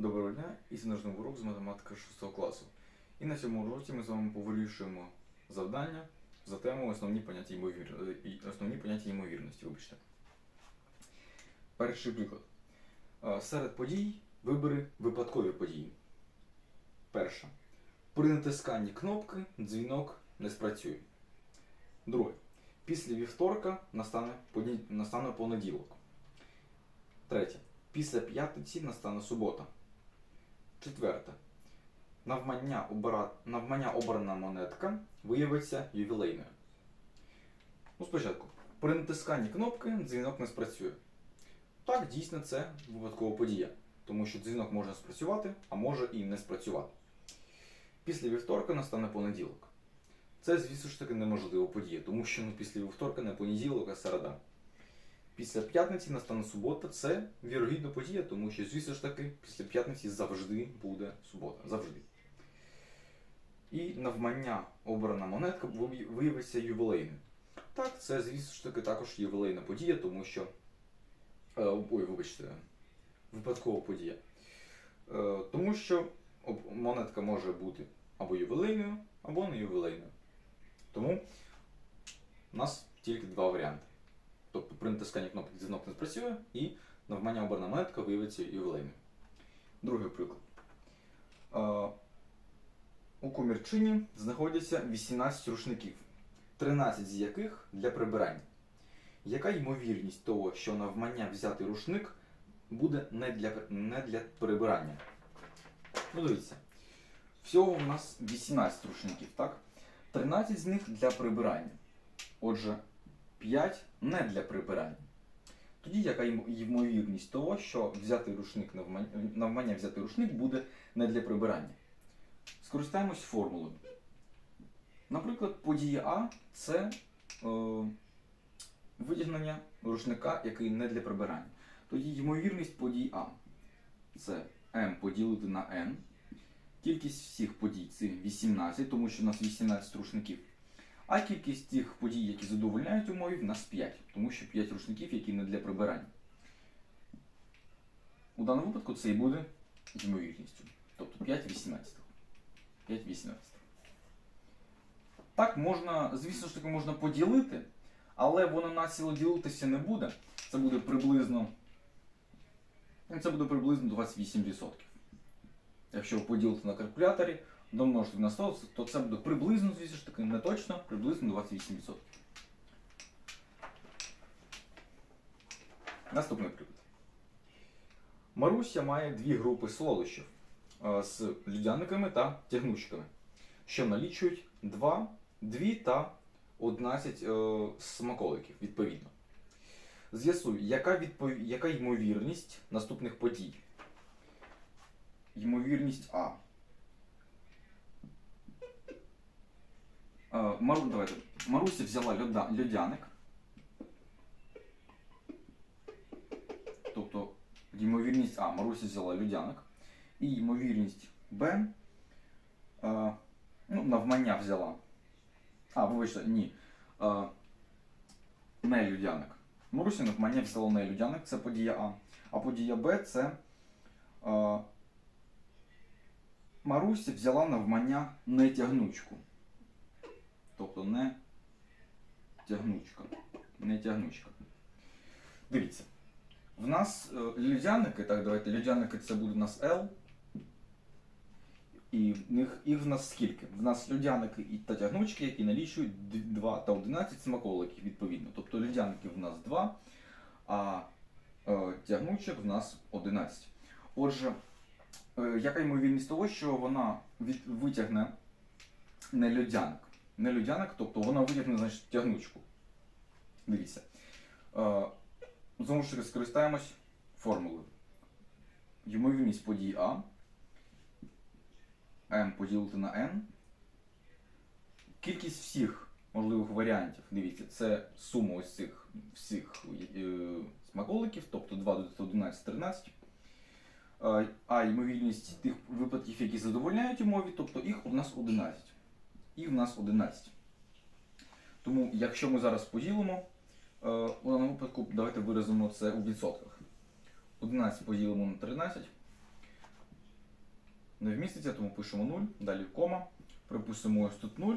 Доброго дня і це наш новий урок з математики 6 класу. І на цьому уроці ми з вами повирішуємо завдання за темою основні поняття, ймовір... е, основні поняття ймовірності. Вибачте. Перший приклад. Е, Серед подій вибери випадкові події. Перша. При натисканні кнопки дзвінок не спрацює. Друге. Після вівторка настане, настане понеділок. Третє. Після п'ятниці настане субота. Четверте. Навмання, обира... Навмання обрана монетка виявиться ювілейною. Ну, спочатку. При натисканні кнопки дзвінок не спрацює. Так, дійсно, це випадкова подія, тому що дзвінок може спрацювати, а може і не спрацювати. Після вівторка настане понеділок. Це, звісно ж таки, неможлива подія, тому що ну, після вівторка не понеділок, а середа. Після п'ятниці настане субота. Це вірогідна подія, тому що, звісно ж таки, після п'ятниці завжди буде субота. Завжди. І навмання обрана монетка виявиться ювілейною. Так, це, звісно ж таки, також ювілейна подія, тому що. Е, ой, вибачте, випадкова подія. Е, тому що монетка може бути або ювілейною, або не ювілейною. Тому у нас тільки два варіанти. Тобто при натисканні кнопки дзвінок не спрацює і навмання обрана монетка виявиться ювілейною. Другий приклад. Е, у комірчині знаходяться 18 рушників, 13 з яких для прибирання. Яка ймовірність того, що навмання взяти рушник буде не для, не для прибирання? Ну, дивіться. Всього у нас 18 рушників, так? 13 з них для прибирання. Отже, 5 не для прибирання. Тоді яка ймовірність того, що взяти рушник навмання, взяти рушник буде не для прибирання? Скористаємось формулою. Наприклад, подія А це е, витягнення рушника, який не для прибирання. Тоді ймовірність подій А це m поділити на n. Кількість всіх подій це 18, тому що у нас 18 рушників. А кількість тих подій, які задовольняють умові, в нас 5, тому що 5 рушників, які не для прибирання. У даному випадку це і буде ймовірністю. Тобто 5 18. 5 18. Так, можна, звісно ж таки, можна поділити, але воно націло ділитися не буде. Це буде приблизно. Це буде приблизно 28%. Якщо ви поділите на калькуляторі, домножити на 100, то це буде приблизно, звісно ж таки, не точно, приблизно 28%. Наступний приклад. Маруся має дві групи солодощів е, з людяниками та тягнучками, що налічують 2, 2 та 11 е, смаколиків, відповідно. З'ясуй, яка, відпов... яка ймовірність наступних подій? Ймовірність А. Мару... Давайте. Маруся взяла льода... льодяник. Тобто ймовірність А. Маруся взяла льодяник. І ймовірність Б. Е, ну, навмання взяла. А, вибачте, ні. Е, не людяник. Маруся навмання взяла не людяник, це подія А. А подія Б це. Е, Маруся взяла навмання не тягнучку. Тобто не тягнучка. Не тягнучка. Дивіться. В нас е, людяники, так, давайте, людяники це буде у нас L. І в них їх в нас скільки? В нас людяники та тягнучки, які налічують 2 та 11 смаколиків, відповідно. Тобто людяники в нас 2, а е, тягнучок в нас 11. Отже, е, яка ймовірність того, що вона від, витягне не людяник? Не людяник, тобто вона витягне значить, тягнучку. Дивіться. Е, знову ж таки, скористаємось формулою. Ймовірність подій А m поділити на n. Кількість всіх можливих варіантів, дивіться, це сума ось цих всіх е, смаколиків, тобто 2 додати 11, 13. Е, А ймовірність тих випадків, які задовольняють умові, тобто їх у нас 11. Їх в нас 11. Тому, якщо ми зараз поділимо, е, у даному випадку давайте виразимо це у відсотках. 11 поділимо на 13. не вміститься, тому пишемо 0, далі кома, припустимо ось тут 0.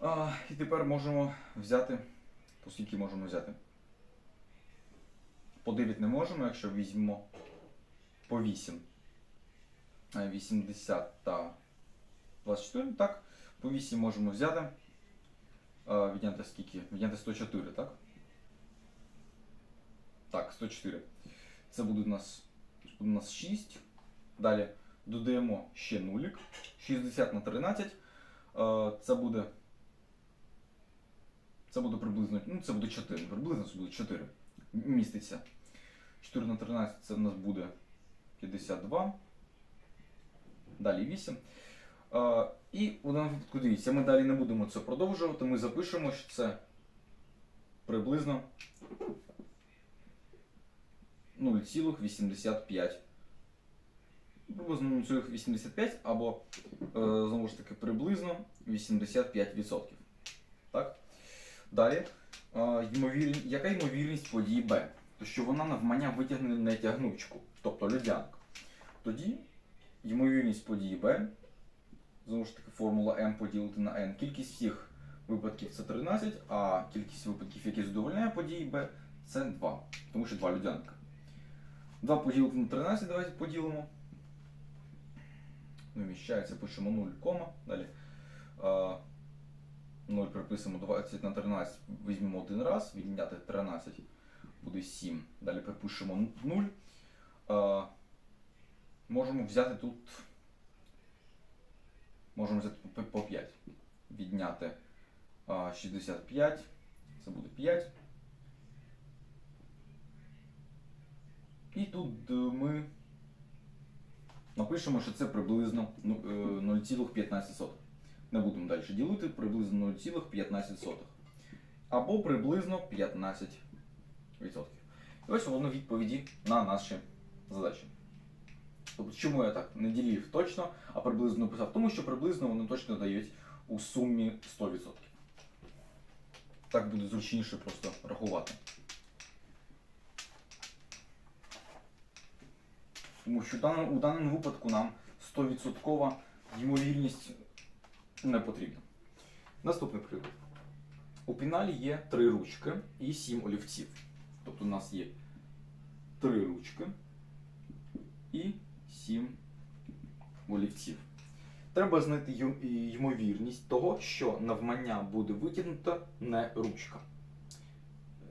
А, і тепер можемо взяти, по скільки можемо взяти? По 9 не можемо, якщо візьмемо по 8. 80 та 24, так. По 8 можемо взяти. Відняти скільки? Відняти 104, так? Так, 104. Це буде у нас, у нас 6. Далі додаємо ще нулік. 60 на 13. Е, Це буде. Це буде приблизно. Ну, це буде 4. Приблизно це буде 4. Міститься. 4 на 13 це в нас буде 52. Далі 8. І у даному випадку дивіться, ми далі не будемо це продовжувати. Ми запишемо, що це приблизно 0,85. Приблизно 0,85 або е, знову ж таки приблизно 85%. Так? Далі, яка ймовірність події Б? То що вона навмання витягне нетягнучку, тобто льодянку. Тоді ймовірність події Б, знову ж таки, формула m поділити на n. Кількість всіх випадків це 13, а кількість випадків, які задовольняє події Б, це 2, тому що 2 людянка. 2 поділити на 13, давайте поділимо. Вміщається, пишемо 0, кома. Далі 0 приписуємо 20 на 13, візьмемо один раз, відняти 13 буде 7. Далі припишемо 0. Можемо взяти тут. Можемо взяти по- по 5. Відняти 65. Це буде 5. І тут е, ми напишемо, що це приблизно ну, е, 0,15. Не будемо далі ділити, приблизно 0,15. Або приблизно 15%. І ось воно відповіді на наші задачі. Тобто, чому я так не ділив точно, а приблизно писав? Тому що приблизно вони точно дають у сумі 100%. Так буде зручніше просто рахувати. Тому що у даному випадку нам 100% ймовірність не потрібна. Наступний приклад. У піналі є три ручки і сім олівців. Тобто у нас є три ручки і сім олівців. Треба знайти ймовірність того, що навмання буде витягнута не ручка.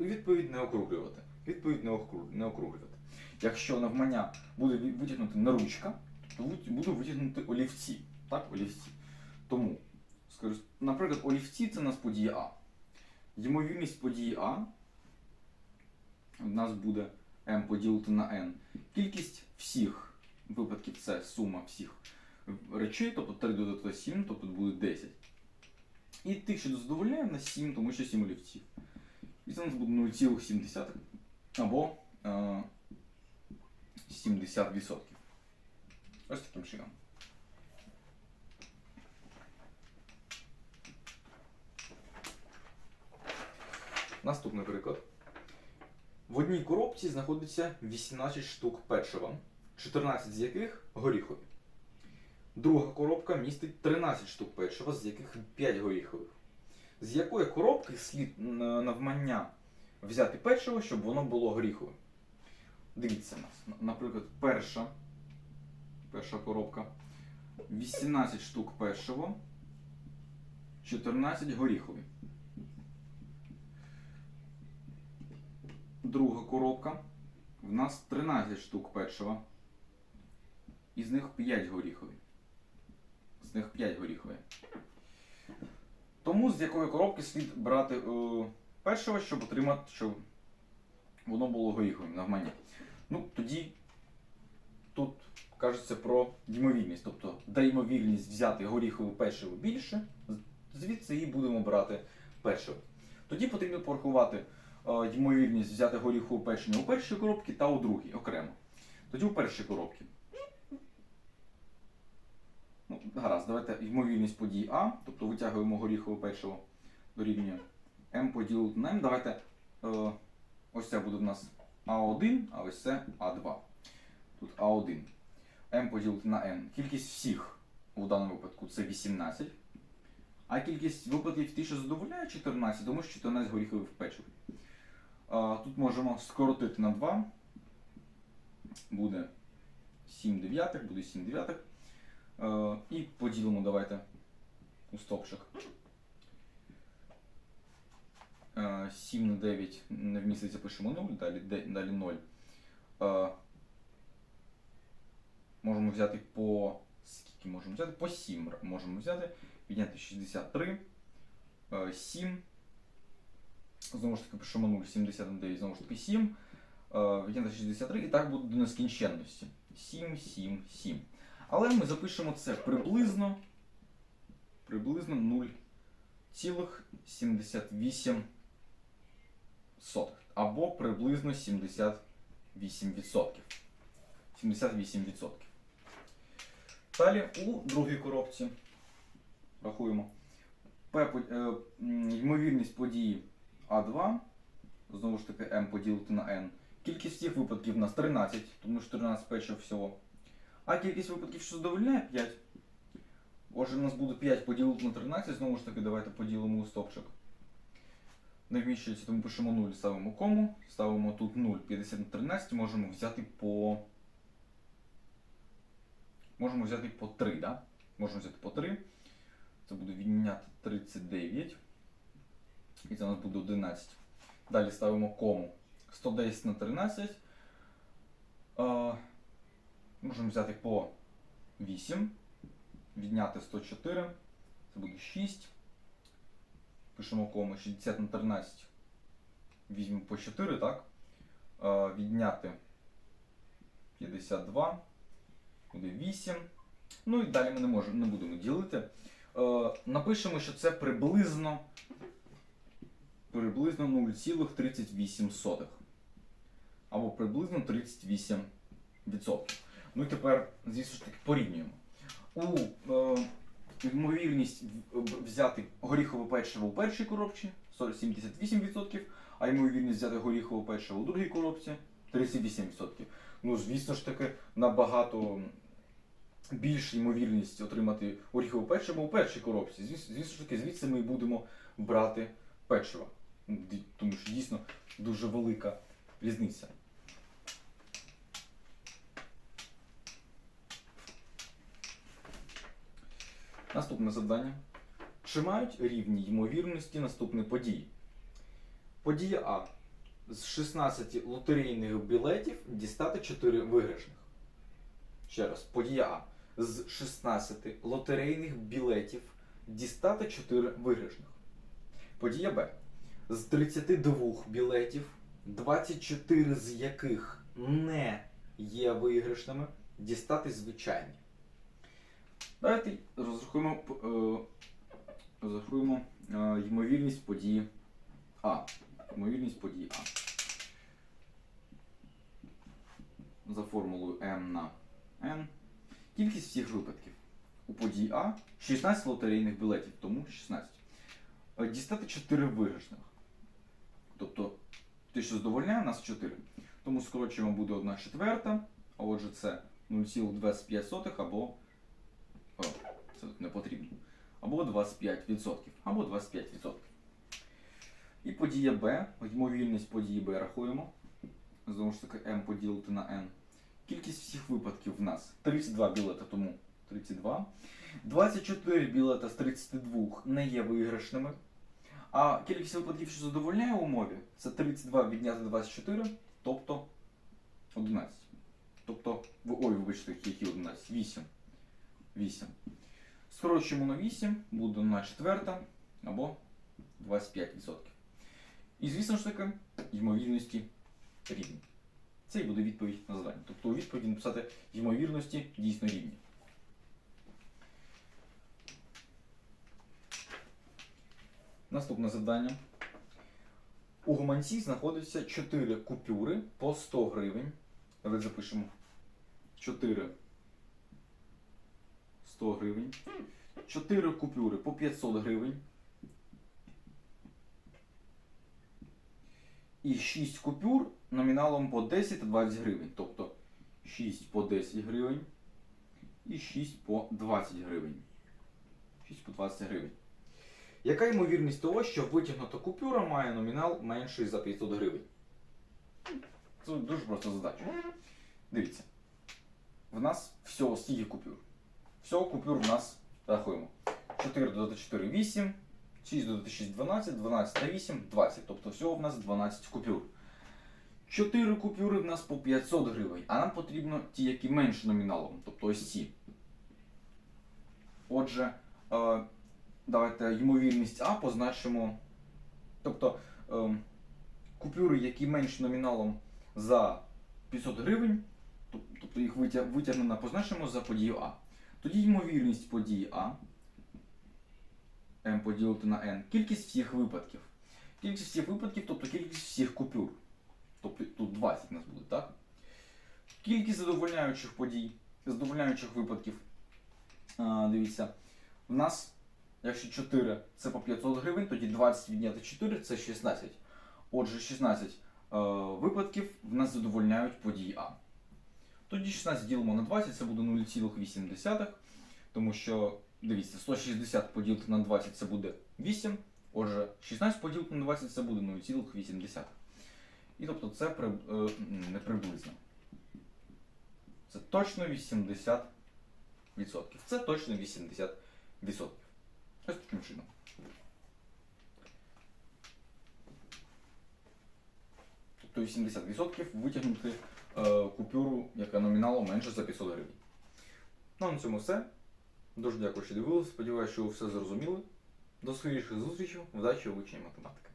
Відповідь не округлювати. Відповідь не округлювати. Якщо навмання буде витягнути не ручка, то буду витягнути олівці. Так, олівці. Тому скажу, наприклад, олівці це у нас подія А. Ймовірність події А у нас буде m поділити на n. Кількість всіх випадків це сума всіх речей, тобто 3 додати 7, тобто буде 10. І тих, що задовольняє на 7, тому що 7 олівців. І це у нас буде 0,7 або е, 70%. Ось таким чином. Наступний приклад. В одній коробці знаходиться 18 штук печива, 14 з яких горіхові. Друга коробка містить 13 штук печива, з яких 5 горіхових. З якої коробки слід навмання взяти печиво, щоб воно було горіховим? Дивіться нас. Наприклад, перша, перша коробка 18 штук печиво, 14 горіхові. Друга коробка. В нас 13 штук печива. Із них 5 горіхові. З них 5 горіхові. Тому з якої коробки слід брати е, печиво, щоб отримати, щоб воно було горіховим навмання. Ну, тоді тут кажеться про ймовірність. Тобто, де ймовірність взяти горіхове печиво більше, звідси і будемо брати печиво. Тоді потрібно порахувати е, ймовірність взяти горіхове печення у першій коробці та у другій окремо. Тоді у першій коробці. Ну, гаразд, давайте ймовірність подій А, тобто витягуємо горіхове печиво дорівнює m поділити на m. Давайте е, ось це буде в нас А1, а ось це А2. Тут А1. m поділити на n. Кількість всіх у даному випадку це 18. А кількість випадків ті, що задовольняє 14, тому що 14 горіхових печив. А, тут можемо скоротити на 2. Буде 7 дев'ятих, буде 7 дев'ятих. Е, і поділимо давайте у стопчик. Е, 7 на 9 не вміститься, пишемо 0, далі, далі 0. Е, можемо взяти по. Скільки можемо взяти? По 7 можемо взяти. Підняти 63. е, 7. Знову ж таки пишемо 0, 79, знову ж таки 7. е, Відняти 63, і так буде до нескінченності. 7, 7, 7. Але ми запишемо це приблизно. Приблизно 0,78 або приблизно 78%. 78%. Далі у другій коробці рахуємо. Е, ймовірність події А2. Знову ж таки, М поділити на N. Кількість всіх випадків у нас 13, тому що 13 печів всього. А кількість випадків, що задовольняє 5. Отже, у нас буде 5 поділити на 13, знову ж таки, давайте поділимо у стопчик. Не вміщується, тому пишемо 0, ставимо кому, ставимо тут 0, 50 на 13, можемо взяти по. Можемо взяти по 3, да? Можемо взяти по 3. Це буде відняти 39. І це у нас буде 11. Далі ставимо кому. 110 на 13. Можемо взяти по 8. Відняти 104. Це буде 6. Пишемо кому 60 на 13. Візьмемо по 4, так? Е, відняти 52. Буде 8. Ну і далі ми не можемо, не будемо ділити. Е, напишемо, що це приблизно приблизно 0,38. Або приблизно 38%. Ну тепер, звісно ж таки, порівнюємо. У е, ймовірність взяти горіхове печиво у першій коробці 78%, а ймовірність взяти горіхове печиво у другій коробці 38%. Ну, звісно ж таки, набагато більша ймовірність отримати горіхове печиво у першій коробці. Звісно, ж таки, звідси ми будемо брати печиво. Тому що дійсно дуже велика різниця. Наступне завдання. Чи мають рівні ймовірності наступні події? Подія А. З 16 лотерейних білетів дістати 4 виграшних. Ще раз, подія А. З 16 лотерейних білетів дістати 4 виграшних. Подія Б. З 32 білетів, 24 з яких не є виграшними, дістати звичайні. Давайте розрахуємо, е, розрахуємо е, ймовірність події А. Ймовірність події А. За формулою m на n. Кількість всіх випадків. У події А 16 лотерейних білетів, тому 16. Е, Дістати 4 виграшних. Тобто те, що задовольняє, у нас 4. Тому скорочуємо буде 1 четверта, а отже це 0,25 або. Це тут не потрібно. Або 25%. Або 25%. І подія Б. Ймовірність події Б рахуємо. Знову ж таки, m поділити на n. Кількість всіх випадків в нас 32 білета, тому 32. 24 білета з 32 не є виграшними. А кількість випадків, що задовольняє умові, це 32 відняти 24, тобто 11. Тобто, ой, вибачте, які 11? 8. 8. Скорочуємо на 8, буде на четверта або 25%. І звісно ж таки, ймовірності рівні. Це і буде відповідь на завдання. Тобто у відповіді написати ймовірності дійсно рівні. Наступне завдання. У гуманці знаходиться 4 купюри по 100 гривень. Давайте запишемо 4 100 гривень. 4 купюри по 500 гривень. І 6 купюр номіналом по 10 та 20 гривень. Тобто 6 по 10 гривень і 6 по 20 гривень. 6 по 20 гривень. Яка ймовірність того, що витягнута купюра має номінал менший за 500 гривень? Це дуже просто задача. Дивіться. В нас всього стільки купюр. Всього купюр в нас рахуємо. 4 додати 4 8, 6 додати 6 12, 12 та 8 20. Тобто всього в нас 12 купюр. 4 купюри в нас по 500 гривень, а нам потрібно ті, які менше номіналом, тобто ось ці. Отже, е, давайте ймовірність А позначимо. Тобто ем, купюри, які менше номіналом за 500 гривень, тобто їх витягнено, позначимо за подію А. Тоді ймовірність події А m поділити на n. Кількість всіх випадків. Кількість всіх випадків, тобто кількість всіх купюр. Тобто тут 20 у нас буде, так? Кількість задовольняючих подій, задовольняючих випадків. А, дивіться, в нас, якщо 4 це по 500 гривень, тоді 20 відняти 4 це 16. Отже, 16 е, випадків в нас задовольняють події А. Тоді 16 ділимо на 20, це буде 0,8, тому що, дивіться, 160 поділити на 20 це буде 8, отже, 16 поділити на 20 це буде 0,8. І тобто це при, е, не приблизно. Це точно 80%. Це точно 80%. Ось таким чином. Тобто 80% витягнути купюру, яка номіналом менше за 500 гривень. Ну, на цьому все. Дуже дякую, що дивилися. Сподіваюся, що ви все зрозуміли. До скоріших зустрічей. Вдачі у вивченні математики.